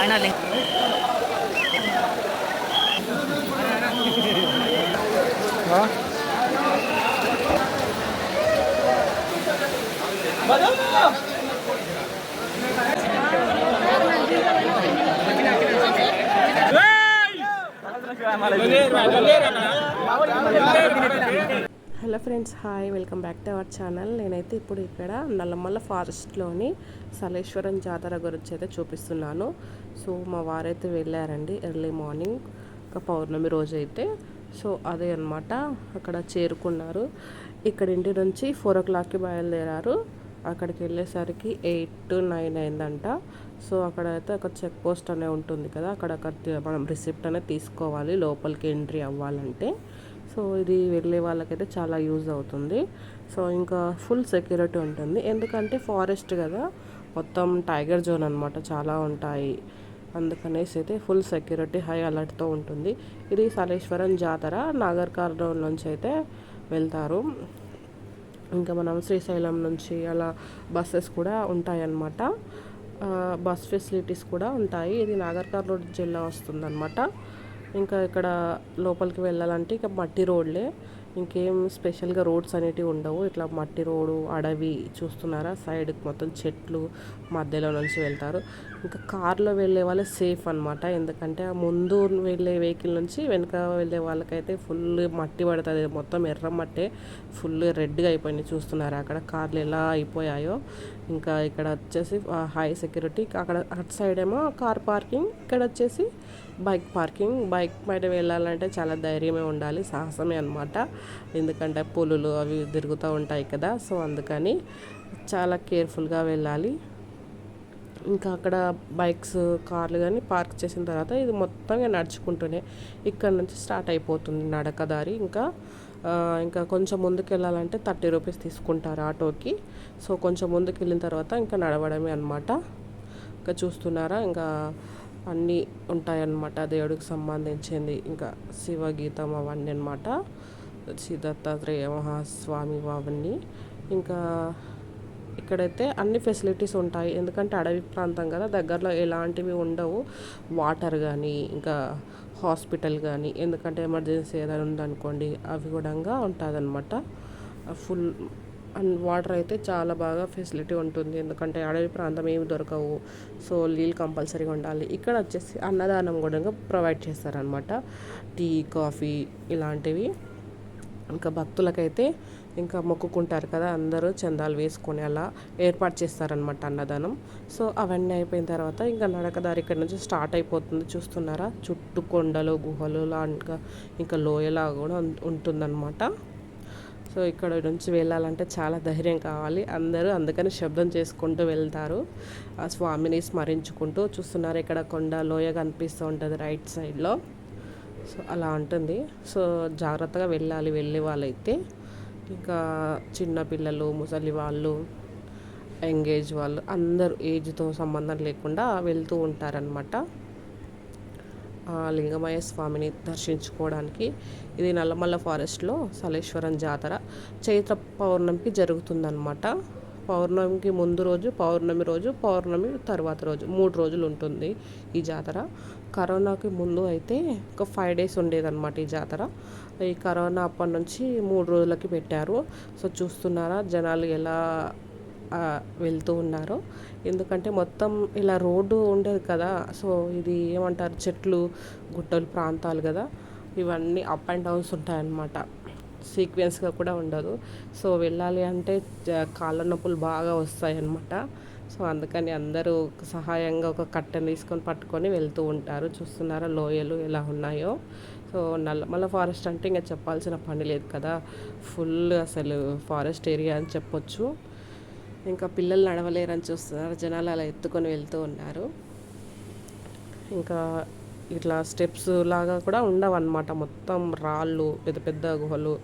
ఆయన link hello friends hi. Welcome back to our channel. నేనైతే ఇప్పుడు ఇక్కడ నల్లమల్ల ఫారెస్ట్లోని సలేశ్వరం జాతర గురించి అయితే చూపిస్తున్నాను. సో మా వారైతే వెళ్ళారండి ఎర్లీ మార్నింగ్ ఒక పౌర్ణమి రోజు అయితే సో అదే అనమాట అక్కడ చేరుకున్నారు. ఇక్కడ ఇంటి నుంచి ఫోర్ ఓ క్లాక్కి బయలుదేరారు. అక్కడికి వెళ్ళేసరికి ఎయిట్ టు నైన్ అయిందంట. సో అక్కడ అయితే ఒక చెక్ పోస్ట్ అనే ఉంటుంది కదా అక్కడ మనం రిసిప్ట్ అనేది తీసుకోవాలి లోపలికి ఎంట్రీ అవ్వాలంటే. సో ఇది వెళ్ళే వాళ్ళకైతే చాలా యూజ్ అవుతుంది. సో ఇంకా ఫుల్ సెక్యూరిటీ ఉంటుంది. ఎందుకంటే ఫారెస్ట్ కదా మొత్తం టైగర్ జోన్ అనమాట చాలా ఉంటాయి. అందుకనేసి అయితే ఫుల్ సెక్యూరిటీ హై అలర్ట్తో ఉంటుంది. ఇది సలేశ్వరం జాతర నాగర్ రోడ్ నుంచి అయితే వెళ్తారు. ఇంకా మనం శ్రీశైలం నుంచి అలా బస్సెస్ కూడా ఉంటాయన్నమాట. బస్ ఫెసిలిటీస్ కూడా ఉంటాయి. ఇది నాగర్ కర్నూలు జిల్లా వస్తుందన్నమాట. ఇంకా ఇక్కడ లోపలికి వెళ్ళాలంటే ఇక మట్టి రోడ్లే. ఇంకేం స్పెషల్గా రోడ్స్ అనేటివి ఉండవు. ఇట్లా మట్టి రోడ్డు అడవి చూస్తున్నారా? సైడ్కి మొత్తం చెట్లు మధ్యలో నుంచి వెళ్తారు. ఇంకా కార్లో వెళ్ళే వాళ్ళే సేఫ్ అనమాట ఎందుకంటే ఆ ముందు వెళ్ళే వెహికల్ నుంచి వెనక వెళ్ళే వాళ్ళకైతే ఫుల్ మట్టి పడుతుంది. మొత్తం ఎర్ర మట్టే. ఫుల్ రెడ్గా అయిపోయింది. చూస్తున్నారు? అక్కడ కార్లు ఎలా అయిపోయాయో. ఇంకా ఇక్కడ వచ్చేసి హై సెక్యూరిటీ. అక్కడ అటు సైడ్ ఏమో కార్ పార్కింగ్. ఇక్కడ వచ్చేసి బైక్ పార్కింగ్. బైక్ మీద వెళ్ళాలంటే చాలా ధైర్యమే ఉండాలి. సాహసమే అనమాట ఎందుకంటే పులులు అవి తిరుగుతూ ఉంటాయి కదా సో అందుకని చాలా కేర్ఫుల్గా వెళ్ళాలి. ఇంకా అక్కడ బైక్స్ కార్లు కానీ పార్క్ చేసిన తర్వాత ఇది మొత్తంగా నడుచుకుంటూనే ఇక్కడ నుంచి స్టార్ట్ అయిపోతుంది నడకదారి ఇంకా ఇంకా కొంచెం ముందుకు వెళ్ళాలంటే థర్టీ రూపీస్ తీసుకుంటారు ఆటోకి. సో కొంచెం ముందుకు వెళ్ళిన తర్వాత ఇంకా నడవడమే అనమాట ఇంకా చూస్తున్నారా ఇంకా అన్నీ ఉంటాయన్నమాట. దేవుడికి సంబంధించింది ఇంకా శివగీతం అవన్నీ అనమాట శ్రీ దత్తాత్రేయ మహాస్వామి అవన్నీ ఇంకా ఇక్కడైతే అన్ని ఫెసిలిటీస్ ఉంటాయి. ఎందుకంటే అడవి ప్రాంతం కదా దగ్గరలో ఎలాంటివి ఉండవు. వాటర్ కానీ ఇంకా హాస్పిటల్ కానీ ఎందుకంటే ఎమర్జెన్సీ ఏదైనా ఉందనుకోండి అవి కూడా ఉంటుందన్నమాట. ఫుల్ అండ్ వాటర్ అయితే చాలా బాగా ఫెసిలిటీ ఉంటుంది. ఎందుకంటే అడవి ప్రాంతం ఏమి దొరకవు. సో నీళ్ళు కంపల్సరీగా ఉండాలి. ఇక్కడ వచ్చేసి అన్నదానం కూడా ప్రొవైడ్ చేస్తారనమాట టీ కాఫీ ఇలాంటివి. ఇంకా భక్తులకైతే ఇంకా మొక్కుకుంటారు కదా అందరూ చందాలు వేసుకొని అలా ఏర్పాటు చేస్తారనమాట అన్నదానం. సో అవన్నీ అయిపోయిన తర్వాత ఇంకా నడకదారి ఇక్కడ నుంచి స్టార్ట్ అయిపోతుంది. చూస్తున్నారా? చుట్టూ కొండలు గుహలు లాగా ఇంకా లోయలా కూడా ఉంటుందన్నమాట. సో ఇక్కడ నుంచి వెళ్ళాలంటే చాలా ధైర్యం కావాలి. అందరూ అందుకని శబ్దం చేసుకుంటూ వెళ్తారు. ఆ స్వామిని స్మరించుకుంటూ చూస్తున్నారు? ఇక్కడ కొండ లోయ కనిపిస్తూ ఉంటుంది రైట్ సైడ్లో. సో అలా ఉంటుంది సో జాగ్రత్తగా వెళ్ళాలి వెళ్ళే వాళ్ళైతే ఇంకా చిన్నపిల్లలు ముసలి వాళ్ళు ఎంగేజ్ వాళ్ళు అందరూ ఏజ్తో సంబంధం లేకుండా వెళ్తూ ఉంటారనమాట ఆ లింగమయ్య స్వామిని దర్శించుకోవడానికి ఇది నల్లమల్ల ఫారెస్ట్లో సలేశ్వరం జాతర చైత్ర పౌర్ణమికి జరుగుతుందన్నమాట. పౌర్ణమికి ముందు రోజు పౌర్ణమి రోజు పౌర్ణమి తర్వాత రోజు మూడు రోజులు ఉంటుంది ఈ జాతర. కరోనాకి ముందు అయితే ఒక ఫైవ్ డేస్ ఉండేదన్నమాట ఈ జాతర. ఈ కరోనా అప్పటి నుంచి మూడు రోజులకి పెట్టారు. సో చూస్తున్నారా జనాలు ఎలా వెళ్తూ ఉన్నారు. ఎందుకంటే మొత్తం ఇలా రోడ్డు ఉండేది కదా. సో ఇది ఏమంటారు? చెట్లు గుట్టలు ప్రాంతాలు కదా. ఇవన్నీ అప్ అండ్ డౌన్స్ ఉంటాయన్నమాట. సీక్వెన్స్గా కూడా ఉండదు. సో వెళ్ళాలి అంటే కాళ్ళ నొప్పులు బాగా వస్తాయి అన్నమాట సో అందుకని అందరూ సహాయంగా ఒక కట్టెను తీసుకొని పట్టుకొని వెళ్తూ ఉంటారు. చూస్తున్నారా లోయలు ఎలా ఉన్నాయో. సో నల్లమల ఫారెస్ట్ అంటే ఇంకా చెప్పాల్సిన పని లేదు కదా. ఫుల్ అసలు ఫారెస్ట్ ఏరియా అని చెప్పొచ్చు. ఇంకా పిల్లలు నడవలేరని చూస్తున్నారు. జనాలు అలా ఎత్తుకొని వెళ్తూ ఉన్నారు. ఇంకా ఇట్లా స్టెప్స్ లాగా కూడా ఉండవన్నమాట. మొత్తం రాళ్ళు పెద్ద పెద్ద గుహలు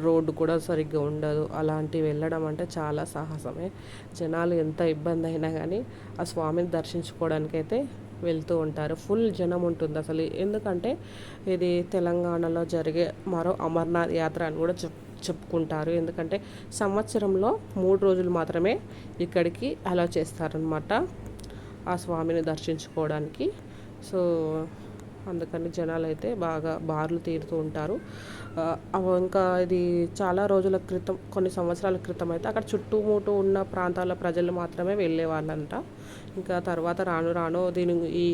రోడ్డు కూడా సరిగ్గా ఉండదు. అలాంటివి వెళ్ళడం అంటే చాలా సాహసమే. జనాలు ఎంత ఇబ్బంది అయినా కానీ ఆ స్వామిని దర్శించుకోవడానికైతే వెళ్తూ ఉంటారు. ఫుల్ జనం ఉంటుంది అసలు. ఎందుకంటే ఇది తెలంగాణలో జరిగే మరో అమర్నాథ్ యాత్ర అని కూడా చెప్ చెప్పుకుంటారు. ఎందుకంటే సంవత్సరంలో మూడు రోజులు మాత్రమే ఇక్కడికి అలౌ చేస్తారనమాట ఆ స్వామిని దర్శించుకోవడానికి. సో అందుకని జనాలు అయితే బాగా బార్లు తీరుతూ ఉంటారు. ఇంకా ఇది చాలా రోజుల క్రితం కొన్ని సంవత్సరాల క్రితం అయితే అక్కడ చుట్టుముట్టు ఉన్న ప్రాంతాల ప్రజలు మాత్రమే వెళ్ళే వాళ్ళంట ఇంకా తర్వాత రాను రాను దీని ఈ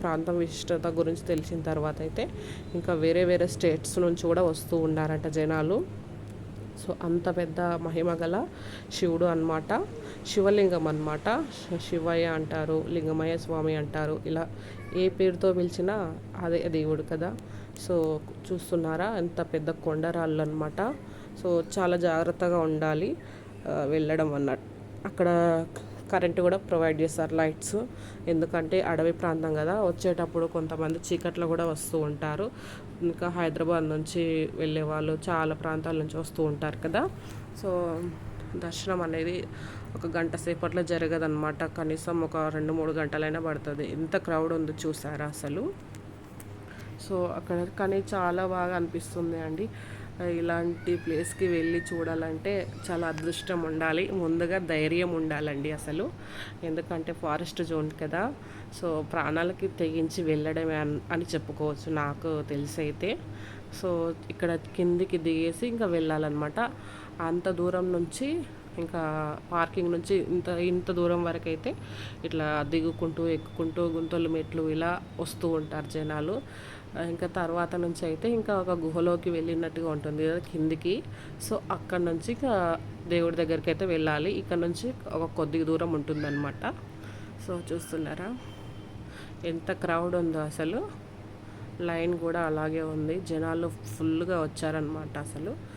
ప్రాంతం విశిష్టత గురించి తెలిసిన తర్వాత అయితే ఇంకా వేరే వేరే స్టేట్స్ నుంచి కూడా వస్తూ ఉన్నారంట జనాలు. సో అంత పెద్ద మహిమ గల శివుడు అన్నమాట. శివలింగం అన్నమాట. శివయ్య అంటారు లింగమయ్య స్వామి అంటారు. ఇలా ఏ పేరుతో పిలిచినా అదే దేవుడు కదా. సో చూస్తున్నారా ఎంత పెద్ద కొండరాళ్ళు అనమాట సో చాలా జాగ్రత్తగా ఉండాలి వెళ్ళడం అన్నట్టు. అక్కడ కరెంటు కూడా ప్రొవైడ్ చేస్తారు లైట్స్. ఎందుకంటే అడవి ప్రాంతం కదా వచ్చేటప్పుడు కొంతమంది చీకట్లో కూడా వస్తూ ఉంటారు. ఇంకా హైదరాబాద్ నుంచి వెళ్ళే వాళ్ళు చాలా ప్రాంతాల నుంచి వస్తూ ఉంటారు కదా. సో దర్శనం అనేది ఒక గంట సేపట్లో జరగదన్నమాట. కనీసం ఒక రెండు మూడు గంటలైనా పడుతుంది. ఎంత క్రౌడ్ ఉందో చూసారా అసలు? సో అక్కడ కానీ చాలా బాగా అనిపిస్తుంది అండి. ఇలాంటి ప్లేస్కి వెళ్ళి చూడాలంటే చాలా అదృష్టం ఉండాలి. ముందుగా ధైర్యం ఉండాలండి అసలు. ఎందుకంటే ఫారెస్ట్ జోన్ కదా. సో ప్రాణాలకి తెగించి వెళ్ళడమే అని చెప్పుకోవచ్చు నాకు తెలిసి అయితే సో ఇక్కడ కిందికి దిగేసి ఇంకా వెళ్ళాలన్నమాట. అంత దూరం నుంచి ఇంకా పార్కింగ్ నుంచి ఇంత ఇంత దూరం వరకు అయితే ఇట్లా దిగుకుంటూ ఎక్కుకుంటూ గుంతలు మెట్లు ఇలా వస్తూ ఉంటారు జనాలు. ఇంకా తర్వాత నుంచి అయితే ఇంకా ఒక గుహలోకి వెళ్ళినట్టుగా ఉంటుంది కదా కిందికి. సో అక్కడ నుంచి ఇంకా దేవుడి దగ్గరికి అయితే వెళ్ళాలి. ఇక్కడ నుంచి ఒక కొద్ది దూరం ఉంటుందన్నమాట. సో చూస్తున్నారా? ఎంత క్రౌడ్ ఉందో అసలు. లైన్ కూడా అలాగే ఉంది. జనాలు ఫుల్గా వచ్చారనమాట అసలు.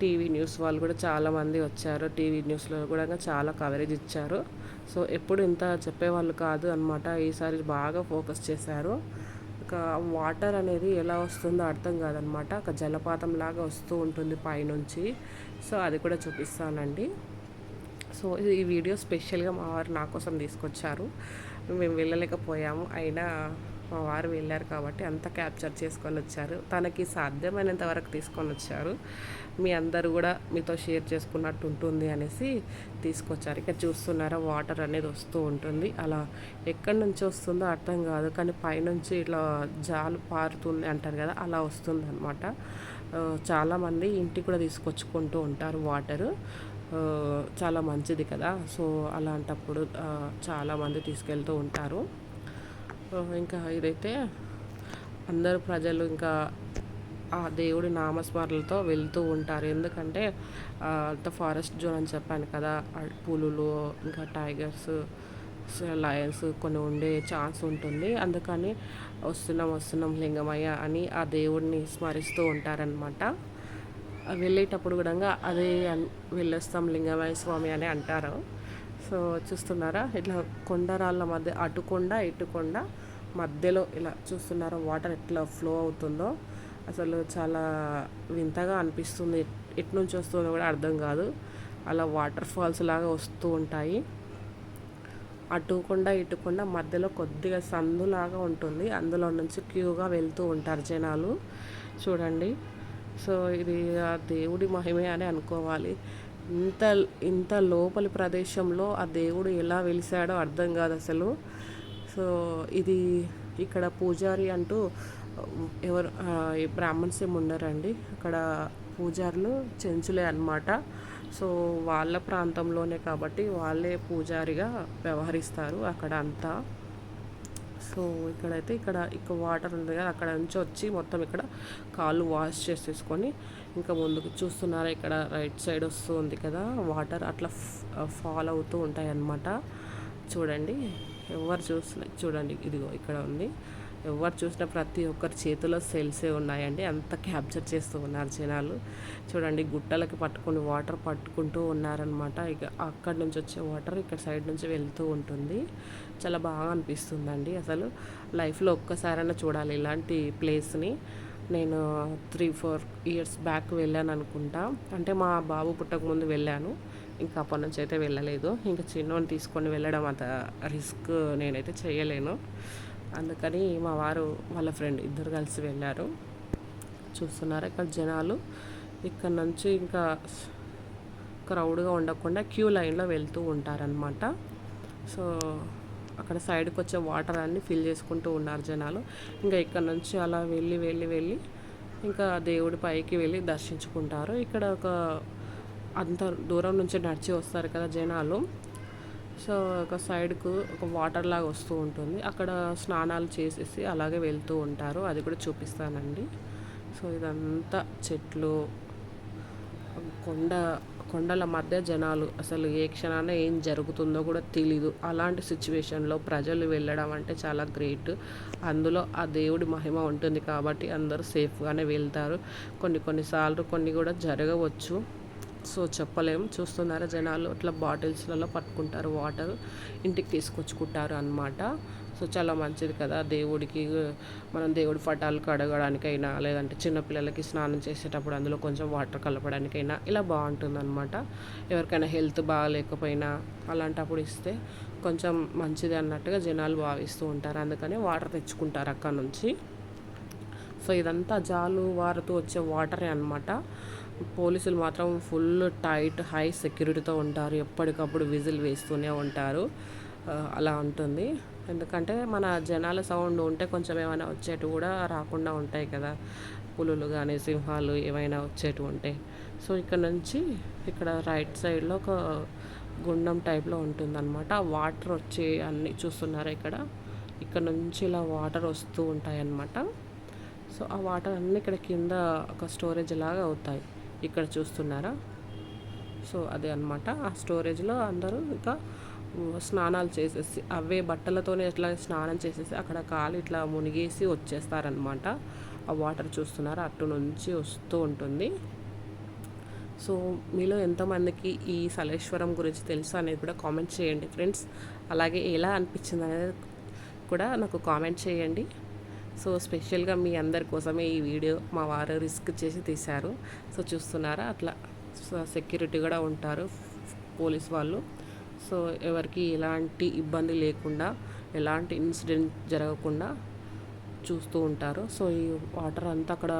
టీవీ న్యూస్ వాళ్ళు కూడా చాలామంది వచ్చారు. టీవీ న్యూస్లో కూడా చాలా కవరేజ్ ఇచ్చారు. సో ఎప్పుడు ఇంత చెప్పేవాళ్ళు కాదు అనమాట ఈసారి బాగా ఫోకస్ చేశారు. ఇక వాటర్ అనేది ఎలా వస్తుందో అర్థం కాదనమాట. ఒక జలపాతం లాగా వస్తూ ఉంటుంది పైనుంచి. సో అది కూడా చూపిస్తానండి. సో ఈ వీడియో స్పెషల్గా మా వారు నా కోసం తీసుకొచ్చారు. మేము వెళ్ళలేకపోయాము. అయినా మా వారు వెళ్ళారు కాబట్టి అంతా క్యాప్చర్ చేసుకొని వచ్చారు. తనకి సాధ్యమైనంత వరకు తీసుకొని వచ్చారు. మీ అందరూ కూడా మీతో షేర్ చేసుకున్నట్టు ఉంటుంది అనేసి తీసుకొచ్చారు. ఇక చూస్తున్నారా వాటర్ అనేది వస్తూ ఉంటుంది. అలా ఎక్కడి నుంచి వస్తుందో అర్థం కాదు. కానీ పైనుంచి ఇట్లా జాలు పారుతుంది అంటారు కదా అలా వస్తుంది అనమాట చాలామంది ఇంటికి కూడా తీసుకొచ్చుకుంటూ ఉంటారు వాటరు. చాలా మంచిది కదా. సో అలాంటప్పుడు చాలామంది తీసుకెళ్తూ ఉంటారు. ఇంకా ఇదైతే అందరు ప్రజలు ఇంకా ఆ దేవుడి నామస్మరణలతో వెళ్తూ ఉంటారు. ఎందుకంటే అంత ఫారెస్ట్ జోన్ అని చెప్పాను కదా పులులు ఇంకా టైగర్స్ లయన్స్ కొన్ని ఉండే ఛాన్స్ ఉంటుంది. అందుకని వస్తున్నాం వస్తున్నాం లింగమయ్య అని ఆ దేవుడిని స్మరిస్తూ ఉంటారనమాట వెళ్ళేటప్పుడు కూడా అదే అన్- వెళ్ళొస్తాం లింగమయ్య స్వామి అని అంటారు. సో చూస్తున్నారా? ఇట్లా కొండరాళ్ళ మధ్య అటు కొండ ఇటు కొండ మధ్యలో ఇలా చూస్తున్నారో వాటర్ ఎట్లా ఫ్లో అవుతుందో. అసలు చాలా వింతగా అనిపిస్తుంది. ఎటు నుంచి వస్తుందో కూడా అర్థం కాదు. అలా వాటర్ ఫాల్స్ లాగా వస్తూ ఉంటాయి. అటుకుండా ఇటుకుండా మధ్యలో కొద్దిగా సందులాగా ఉంటుంది. అందులో నుంచి క్యూగా వెళ్తూ ఉంటారు జనాలు. చూడండి. సో ఇది ఆ దేవుడి మహిమే అని అనుకోవాలి. ఇంత ఇంత లోపలి ప్రదేశంలో ఆ దేవుడు ఎలా వెలిసాడో అర్థం కాదు అసలు. సో ఇది ఇక్కడ పూజారి అంటూ ఎవరు బ్రాహ్మణ్స్ ఏమి ఉండరండి. అక్కడ పూజారులు చెంచులే అన్నమాట. సో వాళ్ళ ప్రాంతంలోనే కాబట్టి వాళ్ళే పూజారిగా వ్యవహరిస్తారు అక్కడ అంతా. సో ఇక్కడైతే ఇక్కడ ఇక్కడ వాటర్ ఉంది కదా అక్కడ నుంచి వచ్చి మొత్తం ఇక్కడ కాళ్ళు వాష్ చేసేసుకొని ఇంకా ముందుకు చూస్తున్నారా ఇక్కడ రైట్ సైడ్ వస్తూ ఉంది కదా వాటర్ అట్లా ఫాల్ అవుతూ ఉంటాయి అన్నమాట చూడండి. ఎవరు చూసిన చూడండి ఇదిగో ఇక్కడ ఉంది. ఎవరు చూసిన ప్రతి ఒక్కరి చేతిలో సెల్సే ఉన్నాయండి. అంత క్యాప్చర్ చేస్తూ ఉన్నారు జనాలు. చూడండి గుట్టలకి పట్టుకొని వాటర్ పట్టుకుంటూ ఉన్నారనమాట ఇక అక్కడి నుంచి వచ్చే వాటర్ ఇక్కడ సైడ్ నుంచి వెళ్తూ ఉంటుంది. చాలా బాగా అనిపిస్తుందండి అసలు. లైఫ్లో ఒక్కసారైనా చూడాలి ఇలాంటి ప్లేస్ని. నేను త్రీ ఫోర్ ఇయర్స్ బ్యాక్ వెళ్ళాను అనుకుంటా అంటే మా బాబు పుట్టక ముందు వెళ్ళాను. ఇంకా అప్పటి నుంచి అయితే వెళ్ళలేదు. ఇంకా చిన్నోని తీసుకొని వెళ్ళడం అంత రిస్క్ నేనైతే చేయలేను. అందుకని మా వారు వాళ్ళ ఫ్రెండ్ ఇద్దరు కలిసి వెళ్ళారు. చూస్తున్నారు ఇక్కడ జనాలు? ఇక్కడ నుంచి ఇంకా క్రౌడ్గా ఉండకుండా క్యూ లైన్లో వెళ్తూ ఉంటారనమాట సో అక్కడ సైడ్కి వచ్చే వాటర్ అన్ని ఫిల్ చేసుకుంటూ ఉన్నారు జనాలు. ఇంకా ఇక్కడ నుంచి అలా వెళ్ళి వెళ్ళి వెళ్ళి ఇంకా దేవుడి పైకి వెళ్ళి దర్శించుకుంటారు. ఇక్కడ ఒక అంత దూరం నుంచి నడిచి వస్తారు కదా జనాలు. సో ఒక సైడ్కు ఒక వాటర్ లాగా వస్తూ ఉంటుంది. అక్కడ స్నానాలు చేసేసి అలాగే వెళ్తూ ఉంటారు. అది కూడా చూపిస్తానండి. సో ఇదంతా చెట్లు. కొండ కొండల మధ్య జనాలు అసలు ఏ క్షణాన ఏం జరుగుతుందో కూడా తెలీదు. అలాంటి సిచ్యువేషన్లో ప్రజలు వెళ్ళడం అంటే చాలా గ్రేట్. అందులో ఆ దేవుడి మహిమ ఉంటుంది కాబట్టి అందరూ సేఫ్గానే వెళ్తారు. కొన్ని కొన్నిసార్లు కొన్ని కూడా జరగవచ్చు. సో చెప్పలేము చూస్తున్నారా జనాలు? అట్లా బాటిల్స్లలో పట్టుకుంటారు వాటర్ ఇంటికి తీసుకొచ్చుకుంటారు అనమాట సో చాలా మంచిది కదా దేవుడికి మనం దేవుడి పటాలు కడగడానికైనా లేదంటే చిన్నపిల్లలకి స్నానం చేసేటప్పుడు అందులో కొంచెం వాటర్ కలపడానికైనా ఇలా బాగుంటుంది అనమాట ఎవరికైనా హెల్త్ బాగాలేకపోయినా అలాంటప్పుడు ఇస్తే కొంచెం మంచిది అన్నట్టుగా జనాలు భావిస్తూ ఉంటారు. అందుకని వాటర్ తెచ్చుకుంటారు అక్కడ నుంచి. సో ఇదంతా జాలు వారుతూ వచ్చే వాటరే అనమాట పోలీసులు మాత్రం ఫుల్ టైట్ హై సెక్యూరిటీతో ఉంటారు. ఎప్పటికప్పుడు విజిల్ వేస్తూనే ఉంటారు. అలా ఉంటుంది. ఎందుకంటే మన జనాల సౌండ్ ఉంటే కొంచెం ఏమైనా వచ్చేటివి కూడా రాకుండా ఉంటాయి కదా. పులులు కానీ సింహాలు ఏమైనా వచ్చేటివి ఉంటాయి సో ఇక్కడ నుంచి ఇక్కడ రైట్ సైడ్లో ఒక గుండం టైప్లో ఉంటుందన్నమాట. వాటర్ వచ్చి అన్నీ చూస్తున్నారు ఇక్కడ? ఇక్కడ నుంచి ఇలా వాటర్ వస్తూ ఉంటాయి అన్నమాట సో ఆ వాటర్ అన్నీ ఇక్కడ కింద ఒక స్టోరేజ్ లాగా అవుతాయి. ఇక్కడ చూస్తున్నారా? సో అదే అనమాట ఆ స్టోరేజ్లో అందరూ ఇంకా స్నానాలు చేసేసి అవే బట్టలతోనే ఇట్లా స్నానం చేసేసి అక్కడ కాలు ఇట్లా మునిగేసి వచ్చేస్తారనమాట ఆ వాటర్ చూస్తున్నారు? అటు నుంచి వస్తూ ఉంటుంది. సో మీలో ఎంతమందికి ఈ సలేశ్వరం గురించి తెలుసు అనేది కూడా కామెంట్ చేయండి ఫ్రెండ్స్. అలాగే ఎలా అనిపించింది అనేది కూడా నాకు కామెంట్ చేయండి. సో స్పెషల్గా మీ అందరి కోసమే ఈ వీడియో మా వారు రిస్క్ చేసి తీశారు. సో చూస్తున్నారా? అట్లా సెక్యూరిటీ కూడా ఉంటారు పోలీస్ వాళ్ళు. సో ఎవరికి ఎలాంటి ఇబ్బంది లేకుండా ఎలాంటి ఇన్సిడెంట్ జరగకుండా చూస్తూ ఉంటారు. సో ఈ వాటర్ అంతా అక్కడ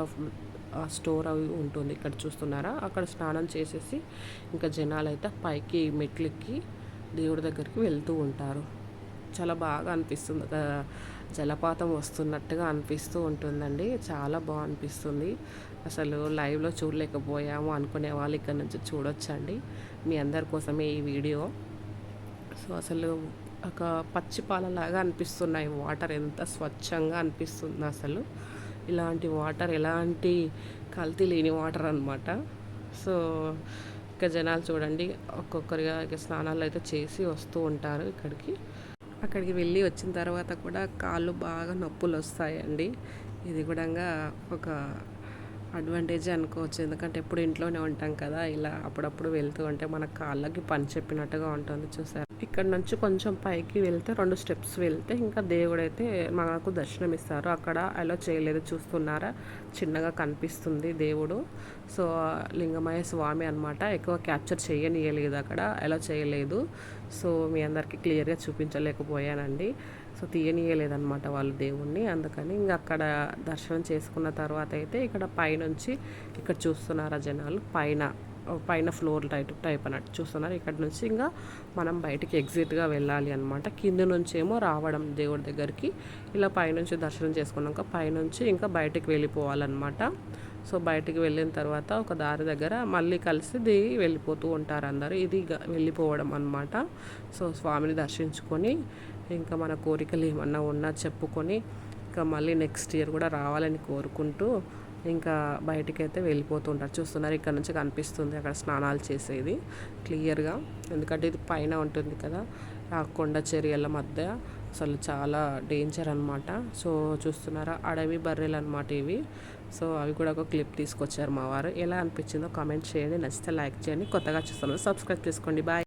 స్టోర్ అవి ఉంటుంది. ఇక్కడ చూస్తున్నారా? అక్కడ స్నానం చేసేసి ఇంకా జనాలు అయితే పైకి మెట్లెక్కి దేవుడి దగ్గరికి వెళ్తూ ఉంటారు. చాలా బాగా అనిపిస్తుంది జలపాతం వస్తున్నట్టుగా అనిపిస్తూ ఉంటుందండి. చాలా బాగా అనిపిస్తుంది అసలు లైవ్లో చూడలేకపోయాము అనుకునే వాళ్ళు ఇక్కడ నుంచి చూడొచ్చండి. మీ అందరి కోసమే ఈ వీడియో. సో అసలు ఒక పచ్చి పాలలాగా అనిపిస్తున్నాయి. వాటర్ ఎంత స్వచ్ఛంగా అనిపిస్తుంది అసలు. ఇలాంటి వాటర్ ఎలాంటి కల్తీ లేని వాటర్ అనమాట సో ఇక జనాలు చూడండి. ఒక్కొక్కరిగా ఇక స్నానాలు అయితే చేసి వస్తూ ఉంటారు ఇక్కడికి. అక్కడికి వెళ్ళి వచ్చిన తర్వాత కూడా కాళ్ళు బాగా నొప్పులు వస్తాయండి ఇది కూడా ఒక అడ్వాంటేజ్ అనుకోవచ్చు. ఎందుకంటే ఎప్పుడు ఇంట్లోనే ఉంటాం కదా ఇలా అప్పుడప్పుడు వెళ్తూ ఉంటే మన కాళ్ళకి పని చెప్పినట్టుగా ఉంటుంది చూసారు. ఇక్కడ నుంచి కొంచెం పైకి వెళ్తే రెండు స్టెప్స్ వెళ్తే ఇంకా దేవుడు అయితే మనకు దర్శనం ఇస్తారు అక్కడ అలా చేయలేదు చూస్తున్నారా? చిన్నగా కనిపిస్తుంది దేవుడు. సో లింగమయ స్వామి అనమాట ఎక్కువ క్యాప్చర్ చేయనియలేదు అక్కడ అలా చేయలేదు. సో మీ అందరికీ క్లియర్గా చూపించలేకపోయానండి. సో తీయనీయలేదనమాట వాళ్ళు దేవుణ్ణి. అందుకని ఇంకా అక్కడ దర్శనం చేసుకున్న తర్వాత అయితే ఇక్కడ పైనుంచి ఇక్కడ చూస్తున్నారా జనాలు? పైన పైన ఫ్లోర్ టైప్ టైప్ అన్నట్టు చూస్తున్నారు. ఇక్కడ నుంచి ఇంకా మనం బయటికి ఎగ్జిట్గా వెళ్ళాలి అనమాట కింద నుంచి ఏమో రావడం దేవుడి దగ్గరికి. ఇలా పైనుంచి దర్శనం చేసుకున్నాక పైనుంచి ఇంకా బయటికి వెళ్ళిపోవాలన్నమాట. సో బయటికి వెళ్ళిన తర్వాత ఒక దారి దగ్గర మళ్ళీ కలిసి దిగి వెళ్ళిపోతూ ఉంటారు అందరూ. ఇది వెళ్ళిపోవడం అనమాట సో స్వామిని దర్శించుకొని ఇంకా మన కోరికలు ఏమన్నా ఉన్నా చెప్పుకొని ఇంకా మళ్ళీ నెక్స్ట్ ఇయర్ కూడా రావాలని కోరుకుంటూ ఇంకా బయటికి అయితే వెళ్ళిపోతుంటారు చూస్తున్నారు ఇక్కడ నుంచి కనిపిస్తుంది అక్కడ స్నానాలు చేసేది క్లియర్గా. ఎందుకంటే ఇది పైన ఉంటుంది కదా ఆ కొండ చర్యల మధ్య అసలు చాలా డేంజర్ అనమాట సో చూస్తున్నారా అడవి బర్రెలు అనమాట ఇవి. సో అవి కూడా ఒక క్లిప్ తీసుకొచ్చారు మా వారు. ఎలా అనిపించిందో కామెంట్ చేయండి. నచ్చితే లైక్ చేయండి. కొత్తగా చూస్తున్నారు సబ్స్క్రైబ్ చేసుకోండి. బాయ్.